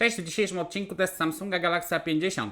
Cześć, w dzisiejszym odcinku test Samsunga Galaxy A50.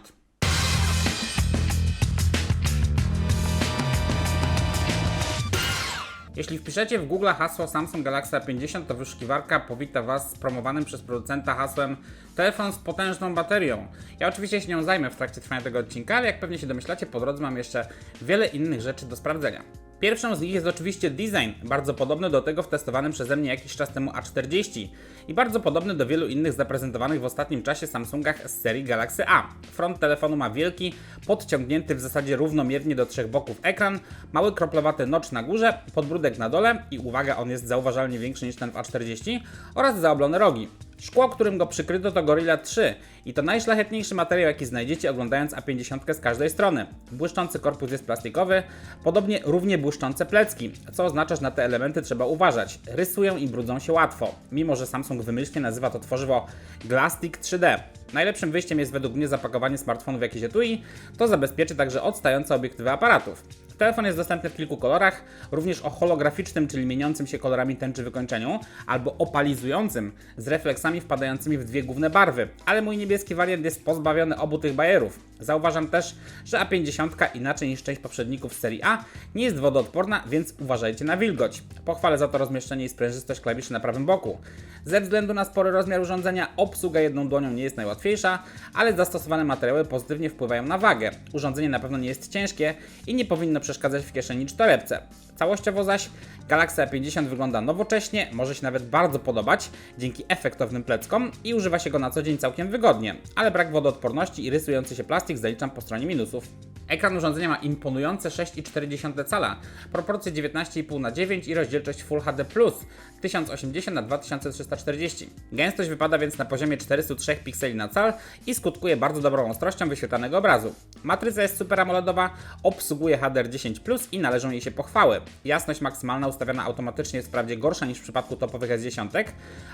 Jeśli wpiszecie w Google hasło Samsung Galaxy A50, to wyszukiwarka powita Was z promowanym przez producenta hasłem telefon z potężną baterią. Ja oczywiście się nią zajmę w trakcie trwania tego odcinka, ale jak pewnie się domyślacie, po drodze mam jeszcze wiele innych rzeczy do sprawdzenia. Pierwszą z nich jest oczywiście design, bardzo podobny do tego w testowanym przeze mnie jakiś czas temu A40 i bardzo podobny do wielu innych zaprezentowanych w ostatnim czasie Samsungach z serii Galaxy A. Front telefonu ma wielki, podciągnięty w zasadzie równomiernie do trzech boków ekran, mały kroplowaty notch na górze, podbródek na dole i uwaga, on jest zauważalnie większy niż ten w A40 oraz zaoblone rogi. Szkło, którym go przykryto to Gorilla 3 i to najszlachetniejszy materiał jaki znajdziecie oglądając A50 z każdej strony. Błyszczący korpus jest plastikowy, podobnie równie błyszczące plecki, co oznacza, że na te elementy trzeba uważać. Rysują i brudzą się łatwo, mimo że Samsung wymyślnie nazywa to tworzywo Glastic 3D. Najlepszym wyjściem jest według mnie zapakowanie smartfonu w jakieś etui, to zabezpieczy także odstające obiektywy aparatów. Telefon jest dostępny w kilku kolorach, również o holograficznym, czyli mieniącym się kolorami tęczy wykończeniu, albo opalizującym, z refleksami wpadającymi w dwie główne barwy, ale mój niebieski wariant jest pozbawiony obu tych bajerów. Zauważam też, że A50 inaczej niż część poprzedników z serii A nie jest wodoodporna, więc uważajcie na wilgoć. Pochwalę za to rozmieszczenie i sprężystość klawiszy na prawym boku. Ze względu na spory rozmiar urządzenia, obsługa jedną dłonią nie jest najłatwiejsza, ale zastosowane materiały pozytywnie wpływają na wagę. Urządzenie na pewno nie jest ciężkie i nie powinno przeszkadzać w kieszeni czy torebce. Całościowo zaś Galaxy A50 wygląda nowocześnie, może się nawet bardzo podobać dzięki efektownym pleckom i używa się go na co dzień całkiem wygodnie, ale brak wodoodporności i rysujący się plastik zaliczam po stronie minusów. Ekran urządzenia ma imponujące 6,4 cala, proporcje 19,5 na 9 i rozdzielczość Full HD+, 1080 na 2340. Gęstość wypada więc na poziomie 403 pikseli na cal i skutkuje bardzo dobrą ostrością wyświetlanego obrazu. Matryca jest super AMOLEDowa, obsługuje HDR10+, i należą jej się pochwały. Jasność maksymalna ustawiona automatycznie jest wprawdzie gorsza niż w przypadku topowych S10,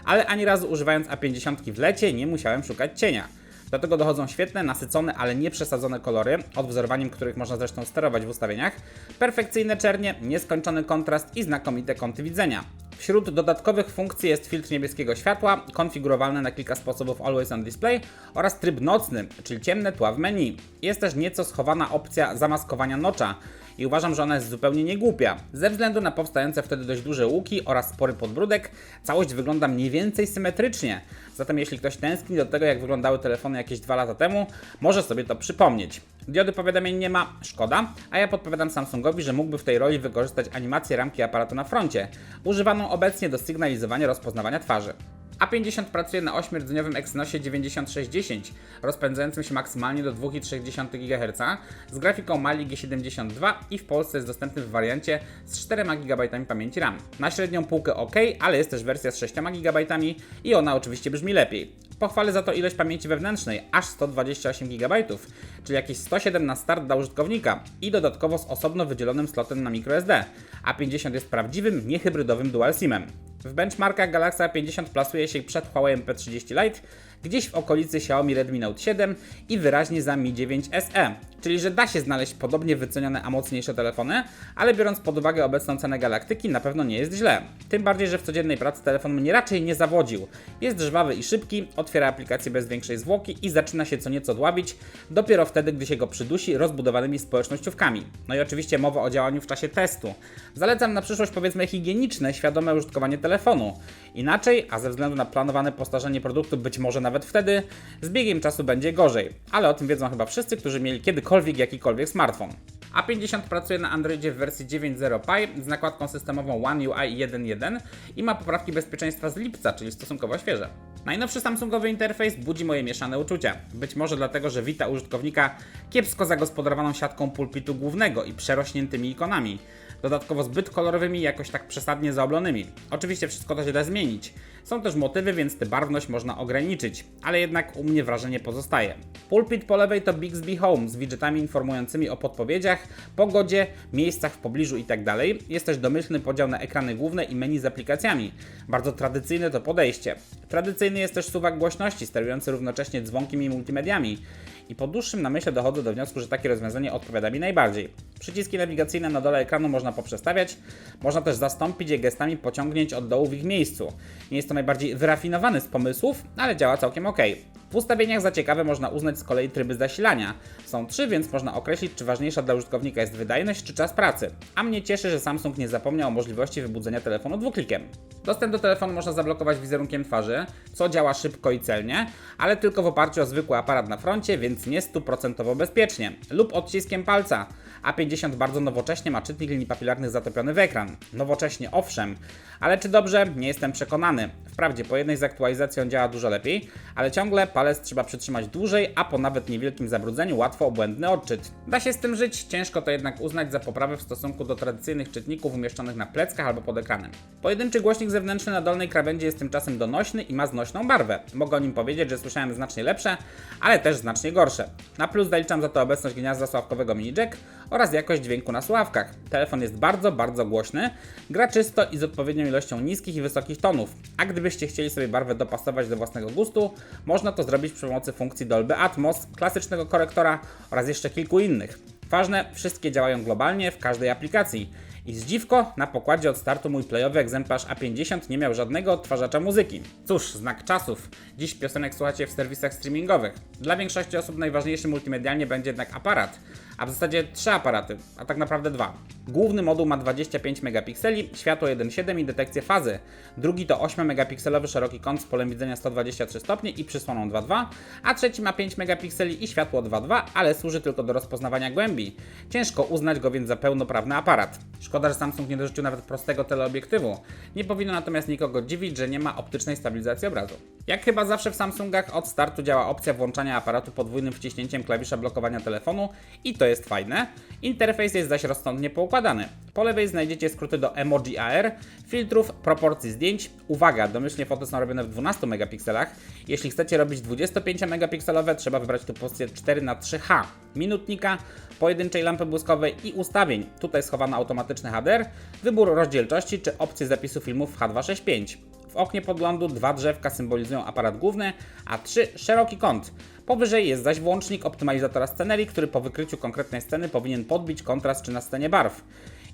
ale ani razu używając A50 w lecie nie musiałem szukać cienia. Do tego dochodzą świetne, nasycone, ale nie przesadzone kolory, odwzorowaniem których można zresztą sterować w ustawieniach, perfekcyjne czernie, nieskończony kontrast i znakomite kąty widzenia. Wśród dodatkowych funkcji jest filtr niebieskiego światła, konfigurowalny na kilka sposobów Always on Display oraz tryb nocny, czyli ciemne tła w menu. Jest też nieco schowana opcja zamaskowania nocza i uważam, że ona jest zupełnie niegłupia. Ze względu na powstające wtedy dość duże łuki oraz spory podbródek, całość wygląda mniej więcej symetrycznie. Zatem jeśli ktoś tęskni do tego, jak wyglądały telefony jakieś dwa lata temu, może sobie to przypomnieć. Diody powiadomień nie ma, szkoda, a ja podpowiadam Samsungowi, że mógłby w tej roli wykorzystać animację ramki aparatu na froncie, używaną obecnie do sygnalizowania rozpoznawania twarzy. A50 pracuje na 8-rdzeniowym Exynosie 9610, rozpędzającym się maksymalnie do 2,3 GHz, z grafiką Mali G72 i w Polsce jest dostępny w wariancie z 4 GB pamięci RAM. Na średnią półkę ok, ale jest też wersja z 6 GB i ona oczywiście brzmi lepiej. Pochwalę za to ilość pamięci wewnętrznej, aż 128 GB, czyli jakieś 107 na start dla użytkownika i dodatkowo z osobno wydzielonym slotem na microSD. A50 jest prawdziwym, niehybrydowym dual. W benchmarkach Galaxy A50 plasuje się przed Huawei P30 Lite, gdzieś w okolicy Xiaomi Redmi Note 7 i wyraźnie za Mi 9 SE. Czyli, że da się znaleźć podobnie wycenione, a mocniejsze telefony, ale biorąc pod uwagę obecną cenę galaktyki, na pewno nie jest źle. Tym bardziej, że w codziennej pracy telefon mnie raczej nie zawodził. Jest żwawy i szybki, otwiera aplikację bez większej zwłoki i zaczyna się co nieco dławić, dopiero wtedy, gdy się go przydusi rozbudowanymi społecznościówkami. No i oczywiście mowa o działaniu w czasie testu. Zalecam na przyszłość powiedzmy higieniczne, świadome użytkowanie telefonu. Inaczej, a ze względu na planowane postarzenie produktu być może nawet wtedy, z biegiem czasu będzie gorzej. Ale o tym wiedzą chyba wszyscy, którzy mieli kiedykolwiek jakikolwiek smartfon. A50 pracuje na Androidzie w wersji 9.0 Pie z nakładką systemową One UI 1.1 i ma poprawki bezpieczeństwa z lipca, czyli stosunkowo świeże. Najnowszy Samsungowy interfejs budzi moje mieszane uczucia. Być może dlatego, że wita użytkownika kiepsko zagospodarowaną siatką pulpitu głównego i przerośniętymi ikonami. Dodatkowo zbyt kolorowymi i jakoś tak przesadnie zaoblonymi. Oczywiście wszystko to się da zmienić. Są też motywy, więc tę barwność można ograniczyć, ale jednak u mnie wrażenie pozostaje. Pulpit po lewej to Bixby Home z widgetami informującymi o podpowiedziach, pogodzie, miejscach w pobliżu itd. Jest też domyślny podział na ekrany główne i menu z aplikacjami. Bardzo tradycyjne to podejście. Tradycyjny jest też suwak głośności, sterujący równocześnie dzwonkiem i multimediami i po dłuższym namyśle dochodzę do wniosku, że takie rozwiązanie odpowiada mi najbardziej. Przyciski nawigacyjne na dole ekranu można poprzestawiać, można też zastąpić je gestami pociągnięć od dołu w ich miejscu. Nie jest to najbardziej wyrafinowany z pomysłów, ale działa całkiem ok. W ustawieniach za ciekawe można uznać z kolei tryby zasilania. Są trzy, więc można określić, czy ważniejsza dla użytkownika jest wydajność czy czas pracy. A mnie cieszy, że Samsung nie zapomniał o możliwości wybudzenia telefonu dwuklikiem. Dostęp do telefonu można zablokować wizerunkiem twarzy, co działa szybko i celnie, ale tylko w oparciu o zwykły aparat na froncie, więc nie stuprocentowo bezpiecznie, lub odciskiem palca. A50 bardzo nowocześnie ma czytnik linii papilarnych zatopiony w ekran. Nowocześnie owszem, ale czy dobrze? Nie jestem przekonany. Wprawdzie po jednej z aktualizacji on działa dużo lepiej, ale ciągle palec trzeba przytrzymać dłużej, a po nawet niewielkim zabrudzeniu łatwo obłędny odczyt. Da się z tym żyć, ciężko to jednak uznać za poprawę w stosunku do tradycyjnych czytników umieszczonych na pleckach albo pod ekranem. Pojedynczy głośnik zewnętrzny na dolnej krawędzi jest tymczasem donośny i ma znośną barwę. Mogę o nim powiedzieć, że słyszałem znacznie lepsze, ale też znacznie gorsze. Na plus zaliczam za to obecność gniazda sławkowego mini jack oraz jakość dźwięku na słuchawkach. Telefon jest bardzo, bardzo głośny, gra czysto i z odpowiednią ilością niskich i wysokich tonów, a gdybyście chcieli sobie barwę dopasować do własnego gustu, można to zrobić przy pomocy funkcji Dolby Atmos, klasycznego korektora oraz jeszcze kilku innych. Ważne, wszystkie działają globalnie w każdej aplikacji. I zdziwko, na pokładzie od startu mój playowy egzemplarz A50 nie miał żadnego odtwarzacza muzyki. Cóż, znak czasów. Dziś piosenek słuchacie w serwisach streamingowych. Dla większości osób najważniejszy multimedialnie będzie jednak aparat, a w zasadzie trzy aparaty, a tak naprawdę dwa. Główny moduł ma 25 megapikseli, światło 1.7 i detekcję fazy. Drugi to 8 megapikselowy szeroki kąt z polem widzenia 123 stopnie i przysłoną 2.2, a trzeci ma 5 megapikseli i światło 2.2, ale służy tylko do rozpoznawania głębi. Ciężko uznać go więc za pełnoprawny aparat. Szkoda, że Samsung nie dorzucił nawet prostego teleobiektywu. Nie powinno natomiast nikogo dziwić, że nie ma optycznej stabilizacji obrazu. Jak chyba zawsze w Samsungach od startu działa opcja włączania aparatu podwójnym wciśnięciem klawisza blokowania telefonu i to jest fajne. Interfejs jest zaś rozsądnie poukładany. Po lewej znajdziecie skróty do emoji AR, filtrów, proporcji zdjęć. Uwaga, domyślnie foty są robione w 12 megapikselach. Jeśli chcecie robić 25 megapikselowe, trzeba wybrać tu pozycję 4 na 3H, minutnika, pojedynczej lampy błyskowej i ustawień. Tutaj schowano automatyczny HDR, wybór rozdzielczości czy opcję zapisu filmów w H265. W oknie podglądu dwa drzewka symbolizują aparat główny, a trzy szeroki kąt. Powyżej jest zaś włącznik optymalizatora scenerii, który po wykryciu konkretnej sceny powinien podbić kontrast czy na scenie barw.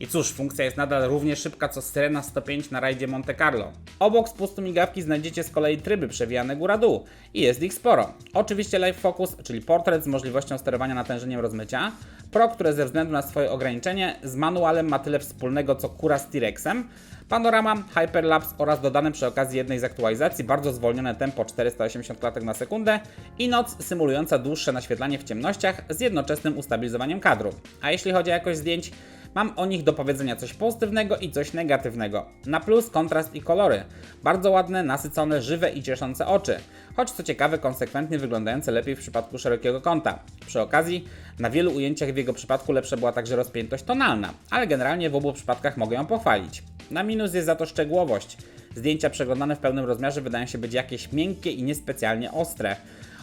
I cóż, funkcja jest nadal równie szybka co Syrena 105 na rajdzie Monte Carlo. Obok spustu migawki znajdziecie z kolei tryby przewijane góra-dół i jest ich sporo. Oczywiście Live Focus, czyli portret z możliwością sterowania natężeniem rozmycia, Pro, które ze względu na swoje ograniczenie z manualem ma tyle wspólnego co Kura z T-Rexem, Panorama, Hyperlapse oraz dodane przy okazji jednej z aktualizacji bardzo zwolnione tempo 480 klatek na sekundę i noc symulująca dłuższe naświetlanie w ciemnościach z jednoczesnym ustabilizowaniem kadru. A jeśli chodzi o jakość zdjęć, mam o nich do powiedzenia coś pozytywnego i coś negatywnego. Na plus kontrast i kolory. Bardzo ładne, nasycone, żywe i cieszące oczy. Choć co ciekawe, konsekwentnie wyglądające lepiej w przypadku szerokiego kąta. Przy okazji, na wielu ujęciach w jego przypadku lepsza była także rozpiętość tonalna, ale generalnie w obu przypadkach mogę ją pochwalić. Na minus jest za to szczegółowość. Zdjęcia przeglądane w pełnym rozmiarze wydają się być jakieś miękkie i niespecjalnie ostre.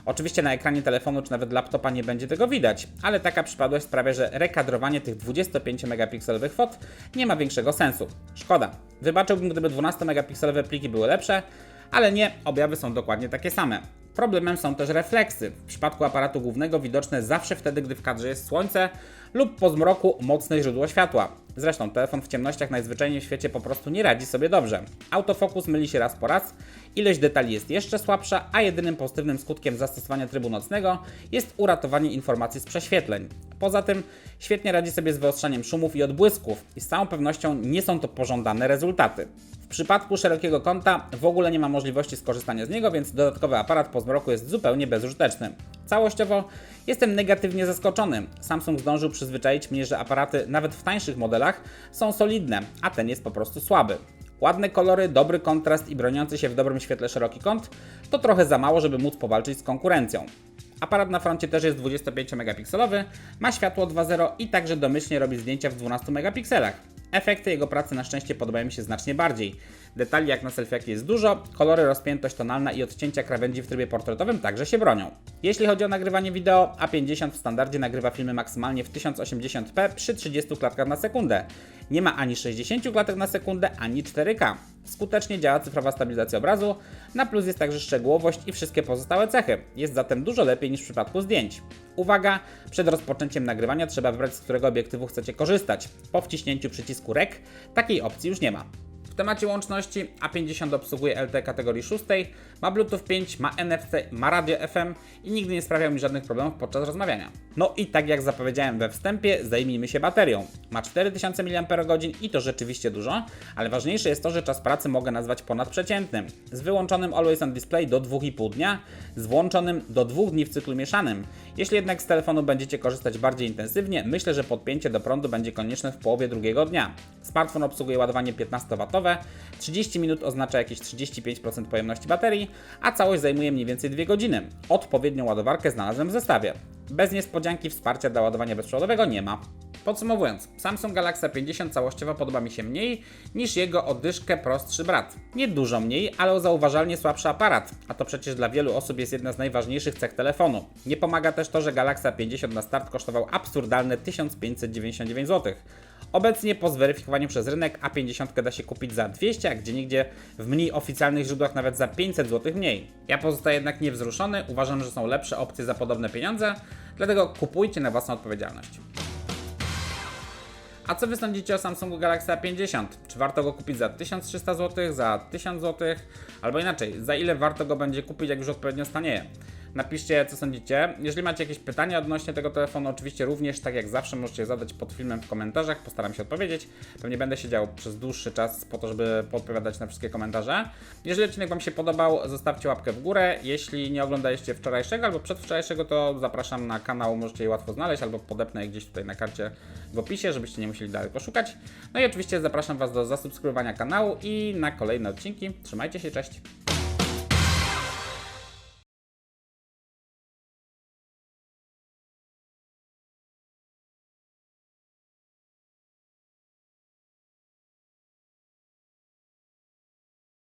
Oczywiście na ekranie telefonu czy nawet laptopa nie będzie tego widać, ale taka przypadłość sprawia, że rekadrowanie tych 25 megapikselowych fot nie ma większego sensu. Szkoda. Wybaczyłbym, gdyby 12 megapikselowe pliki były lepsze, ale nie, objawy są dokładnie takie same. Problemem są też refleksy. W przypadku aparatu głównego widoczne zawsze wtedy, gdy w kadrze jest słońce lub po zmroku mocne źródło światła. Zresztą telefon w ciemnościach najzwyczajniej w świecie po prostu nie radzi sobie dobrze. Autofokus myli się raz po raz, ilość detali jest jeszcze słabsza, a jedynym pozytywnym skutkiem zastosowania trybu nocnego jest uratowanie informacji z prześwietleń. Poza tym świetnie radzi sobie z wyostrzaniem szumów i odbłysków i z całą pewnością nie są to pożądane rezultaty. W przypadku szerokiego kąta w ogóle nie ma możliwości skorzystania z niego, więc dodatkowy aparat po zmroku jest zupełnie bezużyteczny. Całościowo jestem negatywnie zaskoczony. Samsung zdążył przyzwyczaić mnie, że aparaty nawet w tańszych modelach są solidne, a ten jest po prostu słaby. Ładne kolory, dobry kontrast i broniący się w dobrym świetle szeroki kąt to trochę za mało, żeby móc powalczyć z konkurencją. Aparat na froncie też jest 25 megapikselowy, ma światło 2.0 i także domyślnie robi zdjęcia w 12 megapikselach. Efekty jego pracy na szczęście podobają mi się znacznie bardziej. Detali jak na selfiaki jest dużo, kolory, rozpiętość tonalna i odcięcia krawędzi w trybie portretowym także się bronią. Jeśli chodzi o nagrywanie wideo, A50 w standardzie nagrywa filmy maksymalnie w 1080p przy 30 klatkach na sekundę. Nie ma ani 60 klatek na sekundę, ani 4K. Skutecznie działa cyfrowa stabilizacja obrazu, na plus jest także szczegółowość i wszystkie pozostałe cechy. Jest zatem dużo lepiej niż w przypadku zdjęć. Uwaga, przed rozpoczęciem nagrywania trzeba wybrać z którego obiektywu chcecie korzystać. Po wciśnięciu przycisku REC takiej opcji już nie ma. Temacie łączności A50 obsługuje LTE kategorii 6, ma Bluetooth 5, ma NFC, ma radio FM i nigdy nie sprawiał mi żadnych problemów podczas rozmawiania. No i tak jak zapowiedziałem we wstępie, zajmijmy się baterią. Ma 4000 mAh i to rzeczywiście dużo, ale ważniejsze jest to, że czas pracy mogę nazwać ponadprzeciętnym. Z wyłączonym Always On Display do 2,5 dnia, z włączonym do 2 dni w cyklu mieszanym. Jeśli jednak z telefonu będziecie korzystać bardziej intensywnie, myślę, że podpięcie do prądu będzie konieczne w połowie drugiego dnia. Smartfon obsługuje ładowanie 15W, 30 minut oznacza jakieś 35% pojemności baterii, a całość zajmuje mniej więcej 2 godziny. Odpowiednią ładowarkę znalazłem w zestawie. Bez niespodzianki wsparcia dla ładowania bezprzewodowego nie ma. Podsumowując, Samsung Galaxy 50 całościowo podoba mi się mniej niż jego o dyszkę prostszy brat. Nie dużo mniej, ale o zauważalnie słabszy aparat, a to przecież dla wielu osób jest jedna z najważniejszych cech telefonu. Nie pomaga też to, że Galaxy 50 na start kosztował absurdalne 1599 zł. Obecnie po zweryfikowaniu przez rynek A50 da się kupić za 200, a gdzie nigdzie w mniej oficjalnych źródłach nawet za 500 zł mniej. Ja pozostaję jednak niewzruszony, uważam, że są lepsze opcje za podobne pieniądze, dlatego kupujcie na własną odpowiedzialność. A co wy sądzicie o Samsungu Galaxy A50? Czy warto go kupić za 1300 zł, za 1000 zł? Albo inaczej, za ile warto go będzie kupić, jak już odpowiednio stanieje? Napiszcie, co sądzicie. Jeżeli macie jakieś pytania odnośnie tego telefonu, oczywiście również, tak jak zawsze, możecie zadać pod filmem w komentarzach. Postaram się odpowiedzieć. Pewnie będę siedział przez dłuższy czas po to, żeby podpowiadać na wszystkie komentarze. Jeżeli odcinek Wam się podobał, zostawcie łapkę w górę. Jeśli nie oglądaliście wczorajszego albo przedwczorajszego, to zapraszam na kanał, możecie je łatwo znaleźć, albo podepnę je gdzieś tutaj na karcie w opisie, żebyście nie musieli dalej poszukać. No i oczywiście zapraszam Was do zasubskrybowania kanału i na kolejne odcinki. Trzymajcie się, cześć!